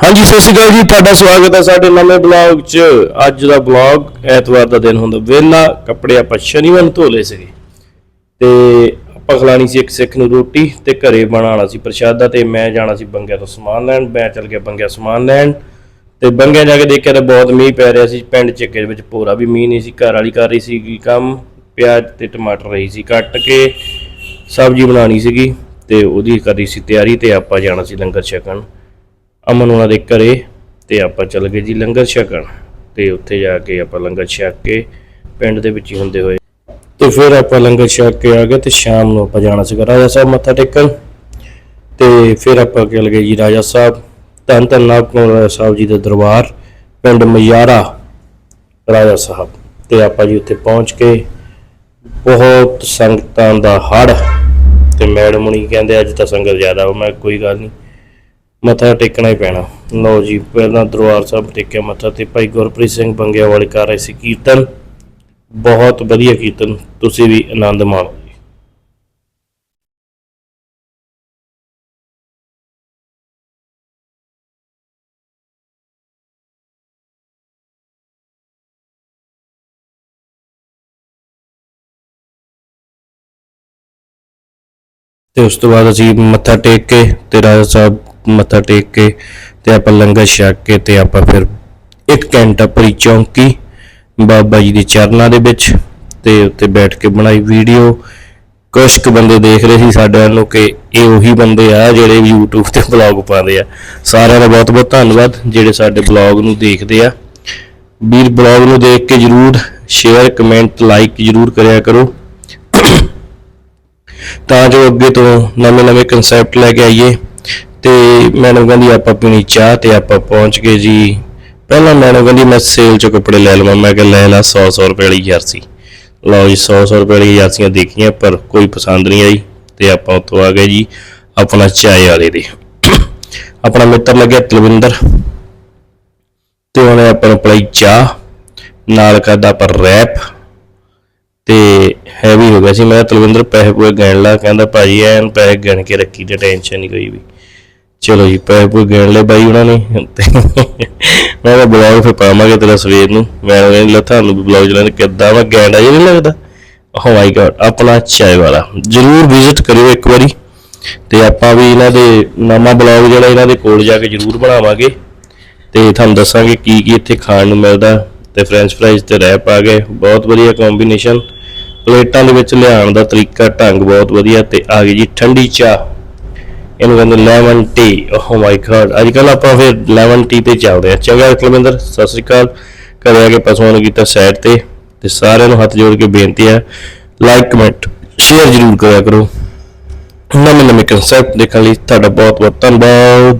ਹਾਂਜੀ, ਸਤਿ ਸ਼੍ਰੀ ਅਕਾਲ ਜੀ। ਤੁਹਾਡਾ ਸਵਾਗਤ ਹੈ ਸਾਡੇ ਨਵੇਂ ਬਲੌਗ 'ਚ ਅੱਜ ਦਾ ਬਲੌਗ ਐਤਵਾਰ ਦਾ ਦਿਨ ਹੁੰਦਾ। ਵਿਹਲਾ ਕੱਪੜੇ ਆਪਾਂ ਸ਼ਨੀਵਾਰ ਨੂੰ ਧੋ ਲਏ ਸੀਗੇ। ਤੇ ਆਪਾਂ ਖਲਾਣੀ ਸੀ ਇੱਕ ਸਿੱਖ ਨੂੰ ਰੋਟੀ ਤੇ ਘਰੇ ਬਣਾਉਣਾ ਸੀ ਪ੍ਰਸ਼ਾਦਾ ਤੇ ਮੈਂ ਜਾਣਾ ਸੀ ਬੰਗਿਆ ਤੋਂ ਸਮਾਨ ਲੈਣ। ਮੈਂ ਚੱਲ ਗਿਆ ਬੰਗਿਆ ਸਮਾਨ ਲੈਣ। ਤੇ ਬੰਗਿਆ ਜਾ ਕੇ ਦੇਖਿਆ ਤਾਂ ਬਹੁਤ ਮੀਂਹ ਪੈ ਰਿਹਾ ਸੀ। ਪਿੰਡ ਚੱਕੇ ਦੇ ਵਿੱਚ ਪੂਰਾ ਵੀ ਮੀਂਹ ਨਹੀਂ ਸੀ। ਘਰ ਵਾਲੀ ਕਰ ਰਹੀ ਸੀਗੀ ਕੰਮ। ਪਿਆਜ਼ ਤੇ ਟਮਾਟਰ ਰਹੀ ਸੀ। ਕੱਟ ਕੇ ਸਬਜ਼ੀ ਬਣਾਉਣੀ ਸੀਗੀ ਤੇ ਉਹਦੀ ਕਰ ਰਹੀ ਸੀ ਤਿਆਰੀ ਤੇ ਆਪਾਂ ਜਾਣਾ ਸੀ ਲੰਗਰ ਛਕਣ। ਅਮਨ ਉਹਨਾਂ ਦੇ ਘਰੇ ਤੇ ਆਪਾਂ ਚੱਲ ਗਏ ਜੀ ਲੰਗਰ ਛਕਣ ਤੇ ਉੱਥੇ ਜਾ ਕੇ ਆਪਾਂ ਲੰਗਰ ਛਕ ਕੇ ਪਿੰਡ ਦੇ ਵਿੱਚ ਹੀ ਹੁੰਦੇ ਹੋਏ ਤੇ ਫਿਰ ਆਪਾਂ ਲੰਗਰ ਛਕ ਕੇ ਆ ਗਏ ਤੇ ਸ਼ਾਮ ਨੂੰ ਆਪਾਂ ਜਾਣਾ ਸੀਗਾ ਰਾਜਾ ਸਾਹਿਬ ਮੱਥਾ ਟੇਕਣ ਤੇ ਫਿਰ ਆਪਾਂ ਚੱਲ ਗਏ ਜੀ ਰਾਜਾ ਸਾਹਿਬ, ਧੰਨ ਧੰਨ ਨਾਗਪੁਰ ਰਾਜਾ ਸਾਹਿਬ ਜੀ ਦਾ ਦਰਬਾਰ, ਪਿੰਡ ਮਯਾਰਾ ਰਾਜਾ ਸਾਹਿਬ। ਤੇ ਆਪਾਂ ਜੀ ਉੱਥੇ ਪਹੁੰਚ ਕੇ ਬਹੁਤ ਸੰਗਤਾਂ ਦਾ ਹੜ ਤੇ ਮੈਡਮ ਹੁਣੀ ਕਹਿੰਦੇ ਅੱਜ ਤਾਂ ਸੰਗਤ ਜ਼ਿਆਦਾ ਹੋ ਮੈਂ ਕੋਈ ਗੱਲ ਨਹੀਂ। ਮੱਥਾ ਟੇਕਣਾ ਹੀ ਪੈਣਾ। ਲਓ ਜੀ, ਪਹਿਲਾਂ ਦਰਬਾਰ ਸਾਹਿਬ ਟੇਕਿਆ ਮੱਥਾ ਤੇ ਭਾਈ ਗੁਰਪ੍ਰੀਤ ਸਿੰਘ ਬੰਗਿਆ ਵਾਲੇ ਕਰ ਰਹੇ ਸੀ ਕੀਰਤਨ। ਬਹੁਤ ਵਧੀਆ ਕੀਰਤਨ, ਤੁਸੀਂ ਵੀ ਆਨੰਦ ਮਾਣੋ ਜੀ। ਤੇ ਉਸ ਤੋਂ ਬਾਅਦ ਅਸੀਂ ਮੱਥਾ ਟੇਕ ਕੇ ਤੇ ਰਾਜਾ ਸਾਹਿਬ ਮੱਥਾ ਟੇਕ ਕੇ ਤੇ ਆਪਾਂ ਲੰਗਰ ਛਕ ਕੇ ਤੇ ਆਪਾਂ ਫਿਰ ਇੱਕ ਘੰਟਾ ਪਰੀ ਚੌਂਕੀ ਬਾਬਾ ਜੀ ਦੇ ਚਰਨਾਂ ਦੇ ਵਿੱਚ ਤੇ ਉੱਤੇ ਬੈਠ ਕੇ ਬਣਾਈ ਵੀਡੀਓ। ਕੁਝ ਕੁ ਬੰਦੇ ਦੇਖ ਰਹੇ ਸੀ ਸਾਡੇ ਵੱਲੋਂ ਕਿ ਇਹ ਉਹੀ ਬੰਦੇ ਆ ਜਿਹੜੇ YouTube ਤੇ ਬਲੌਗ ਪਾਉਂਦੇ ਆ। ਸਾਰਿਆਂ ਦਾ ਬਹੁਤ ਬਹੁਤ ਧੰਨਵਾਦ ਜਿਹੜੇ ਸਾਡੇ ਬਲੌਗ ਨੂੰ ਦੇਖਦੇ ਆ। ਵੀਰ ਬਲੌਗ ਨੂੰ ਦੇਖ ਕੇ ਜਰੂਰ ਸ਼ੇਅਰ ਕਮੈਂਟ ਲਾਈਕ ਜਰੂਰ ਕਰਿਆ ਕਰੋ। ਤਾਂ ਜੋ ਅੱਗੇ ਤੋਂ ਨਵੇਂ ਨਵੇਂ ਕਨਸੈਪਟ ਲੈ ਕੇ ਆਈਏ। ਤੇ ਮੈਡਮ ਕਹਿੰਦੀ ਆਪਾਂ ਪੀਣੀ ਚਾਹ ਤੇ ਆਪਾਂ ਪਹੁੰਚ ਗਏ ਜੀ। ਪਹਿਲਾਂ ਮੈਡਮ ਕਹਿੰਦੀ ਮੈਂ ਸੇਲ ਚੋਂ ਕੱਪੜੇ ਲੈ ਲਵਾਂ। ਮੈਂ ਕਿਹਾ ਲੈ ਲਾ 100 100 ਰੁਪਏ ਵਾਲੀ ਜਰਸੀ ਲਓ ਜੀ 100 100 ਰੁਪਏ ਵਾਲੀ ਜਰਸੀਆਂ ਦੇਖੀਆਂ, ਪਰ ਕੋਈ ਪਸੰਦ ਨਹੀਂ ਆਈ ਤੇ ਆਪਾਂ ਉੱਥੋਂ ਆ ਗਏ ਜੀ। ਆਪਣਾ ਚਾਏ ਵਾਲੇ ਦੇ। ਆਪਣਾ ਮਿੱਤਰ ਲੱਗਿਆ ਤਲਵਿੰਦਰ। ਤੇ ਉਹਨੇ ਆਪਾਂ ਨੂੰ ਪਲਾਈ ਚਾਹ, ਨਾਲ ਕਰਦਾ ਪਰ ਰੈਪ। ਤੇ ਹੈਵੀ ਹੋ ਗਿਆ ਸੀ। ਮੈਂ ਤਲਵਿੰਦਰ, ਪੈਸੇ ਪੂਏ ਗਿਣ ਲਾ। ਕਹਿੰਦਾ ਭਾਜੀ, ਐਨ ਪੈਸੇ ਗਿਣ ਕੇ ਰੱਖੀ ਤੇ ਟੈਨਸ਼ਨ ਨਹੀਂ ਕੋਈ ਵੀ। ਚਲੋ ਜੀ, ਪੈਸੇ ਪੂਏ ਗਿਣ ਲਏ ਬਾਈ ਉਹਨਾਂ ਨੇ। ਤੇ ਮੈਂ ਤਾਂ ਬਲੌਗ ਫੇ ਪਾਵਾਂਗੇ ਤੇਰਾ ਸਵੇਰ ਨੂੰ। ਮੈਂ ਕਹਿੰਦਾ, ਲੈ ਤੁਹਾਨੂੰ ਵੀ ਬਲੌਗ ਚਲਾਉਣ ਕਿੱਦਾਂ ਵਾ ਗੈਂਡਾ ਜਿਹਾ ਨਹੀਂ ਲੱਗਦਾ। ਓ ਮਾਈ ਗॉड ਆਪਣਾ ਚਾय ਵਾਲਾ। ਜਰੂਰ ਵਿਜ਼ਿਟ ਕਰਿਓ ਇੱਕ ਵਾਰੀ। ਤੇ ਆਪਾਂ ਵੀ ਇਹਨਾਂ ਦੇ ਨਵਾਂ ਬਲੌਗ ਜਿਹੜਾ ਇਹਨਾਂ ਦੇ ਕੋਲ ਜਾ ਕੇ ਜਰੂਰ ਬਣਾਵਾਂਗੇ। ਤੇ ਤੁਹਾਨੂੰ ਦੱਸਾਂਗੇ ਕੀ ਕੀ ਇੱਥੇ ਖਾਣ ਨੂੰ ਮਿਲਦਾ। ਤੇ ਫ੍ਰੈਂਚ ਫ੍ਰਾਈਜ਼ ਤੇ ਰੈਪ ਆ ਗਏ। ਬਹੁਤ ਵਧੀਆ ਕੰਬੀਨੇਸ਼ਨ ਪਲੇਟਾਂ ਦੇ ਵਿੱਚ ਲਿਆਉਣ ਦਾ ਤਰੀਕਾ, ਢੰਗ ਬਹੁਤ ਵਧੀਆ। ਤੇ ਆ ਗਈ ਜੀ, ਠੰਡੀ ਚਾਹ। ਇਹਨੂੰ ਕਹਿੰਦੇ lemon tea oh my god ਅੱਜ ਕੱਲ ਆਪਾਂ ਫਿਰ ਲੈਮਨ ਟੀ ਤੇ ਚੱਲਦੇ ਆ ਚੰਗਾ ਕਲਵਿੰਦਰ, ਸਤਿ ਸ੍ਰੀ ਅਕਾਲ। ਘਰੇ ਆ ਕੇ ਪਸ਼ੂਆਂ ਨੂੰ ਕੀਤਾ ਸਾਈਡ ਤੇ ਤੇ ਸਾਰਿਆਂ ਨੂੰ ਹੱਥ ਜੋੜ ਕੇ ਬੇਨਤੀ ਹੈ ਲਾਈਕ ਕਮੈਂਟ ਸ਼ੇਅਰ ਜ਼ਰੂਰ ਕਰਿਆ ਕਰੋ। ਨਵੇਂ ਨਵੇਂ ਕਨਸੈਪਟ ਦੇਖਣ ਲਈ ਤੁਹਾਡਾ ਬਹੁਤ ਬਹੁਤ ਧੰਨਵਾਦ।